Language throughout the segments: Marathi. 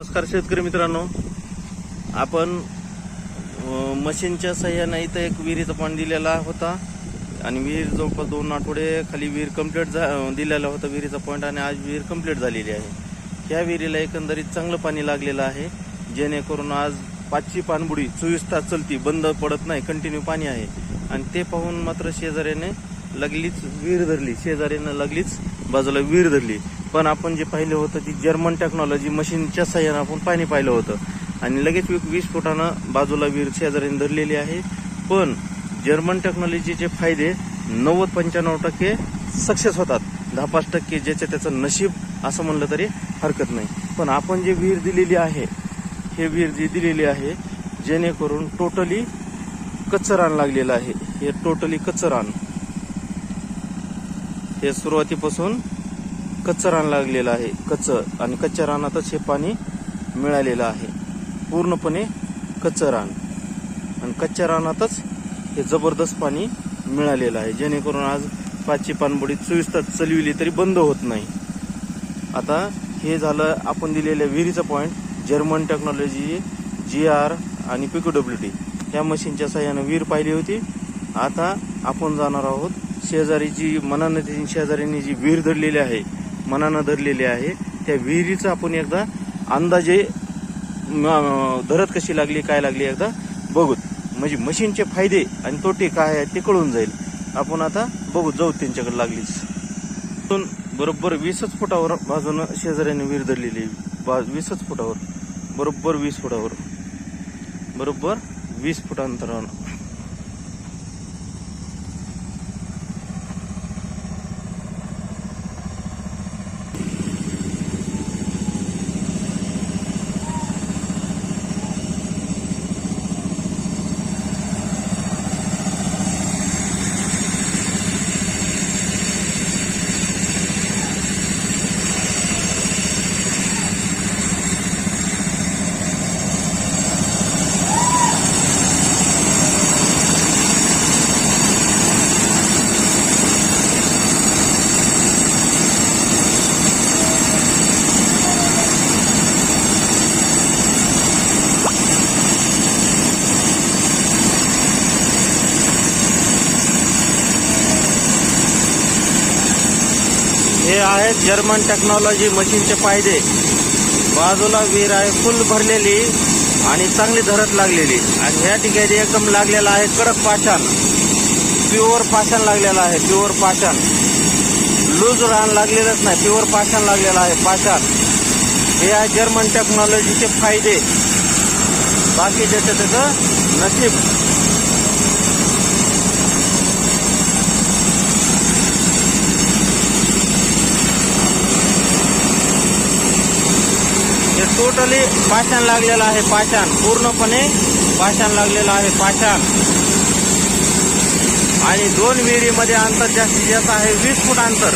नमस्कार शेतकरी मित्रांनो. आपण मशीनच्या सहाय्याने इथं एक विहिरीचा पाणी दिलेला होता. आणि विहीर जवळपास दोन आठवडे खाली विहीर कंप्लीट झा दिलेला होता विहिरीचा पॉईंट आणि आज विहीर कंप्लीट झालेली आहे. ह्या विहिरीला एकंदरीत चांगलं पाणी लागलेलं आहे. जेणेकरून आज पाचची पाणबुडी चोवीस तास चलती बंद पडत नाही कंटिन्यू पाणी आहे. आणि ते पाहून मात्र शेजाऱ्याने लगलीच विहीर धरली. शेजाऱ्यानं लगलीच बाजूला विहीर धरली. पण आपण जे पाहिलं होतं ती जर्मन टेक्नॉलॉजी मशीनच्या सहाय्यानं आपण पाणी पाहिलं होतं. आणि लगेच वीस फुटानं बाजूला विहीर शेजाऱ्याने धरलेली आहे. पण जर्मन टेक्नॉलॉजीचे फायदे नव्वद पंच्याण्णव टक्के सक्सेस होतात. दहा पाच टक्के ज्याचं त्याचं नशीब असं म्हणलं तरी हरकत नाही. पण आपण जे विहीर दिलेली आहे हे विहीर जी दिलेली आहे जेणेकरून टोटली कच्चं रान लागलेलं आहे. हे टोटली कच्चं रान हे सुरुवातीपासून कच्चं रान लागलेलं आहे. कच्चं आणि कच्च्या रानातच हे पाणी मिळालेलं आहे. पूर्णपणे कच्चं रान. आणि कच्च्या रानातच हे जबरदस्त पाणी मिळालेलं आहे. जेणेकरून आज पाचची पाणबुडी चोवीस तास चलविली तरी बंद होत नाही. आता हे झालं आपण दिलेल्या विहिरीचं point German technology G R आणि पिको डब्ल्यू टी या मशीनच्या सहाय्यानं विहीर पाहिली होती. आता आपण जाणार आहोत शेजारी जी मनानं शेजाऱ्यांनी जी विहीर धरलेली आहे मनानं धरलेली आहे. त्या विहिरीचं आपण एकदा अंदाजे धरत कशी लागली काय लागली एकदा बघूत. म्हणजे मशीनचे फायदे आणि तोटे काय आहेत ते कळून जाईल. आपण आता बघू जाऊ त्यांच्याकडे लागलीच. बरोबर वीसच फुटावर बाजूनं शेजाऱ्याने विहीर धरलेली आहे. बा वीसच फुटावर. बरोबर वीस फुटावर. बरोबर वीस फुट अंतरावर हे आहेत जर्मन टेक्नॉलॉजी मशीनचे फायदे. बाजूला विहीर आहे फुल भरलेली आणि चांगली धरत लागलेली. आणि ह्या ठिकाणी एकदम लागलेला आहे कडक पाषाण. प्युअर पाषाण लागलेला आहे प्युअर पाषाण. लूज रान लागलेलंच नाही प्युअर पाषाण लागलेला आहे पाषाण. हे आहे जर्मन टेक्नॉलॉजीचे फायदे. बाकी ज्याचं त्याचं नशीब हे टोटली पाषाण लागलेलं आहे पाषाण पूर्णपणे पाषाण लागलेलं आहे पाषाण आणि दोन विहिरीमध्ये अंतर जास्तीत जास्त आहे वीस फूट अंतर.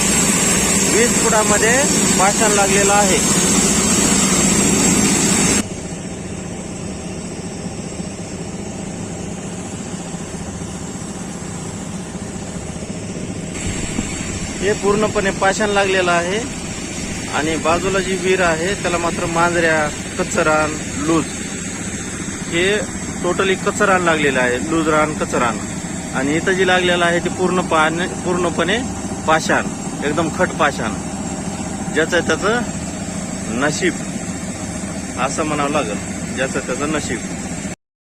वीस फुटामध्ये पाषाण लागलेलं आहे. हे पूर्णपणे पाषाण लागलेलं आहे. आणि बाजूला जी विहीर आहे त्याला मात्र मांजऱ्या कचरान लूज. हे टोटली कचरान लागलेलं आहे लूज रान कचरान. आणि इथं जी लागलेलं आहे ते पूर्ण पाणी पूर्णपणे पाषाण एकदम खट पाषाण. ज्याचं त्याचं नशीब. असं म्हणावं लागेल. ज्याचं त्याचं नशीब.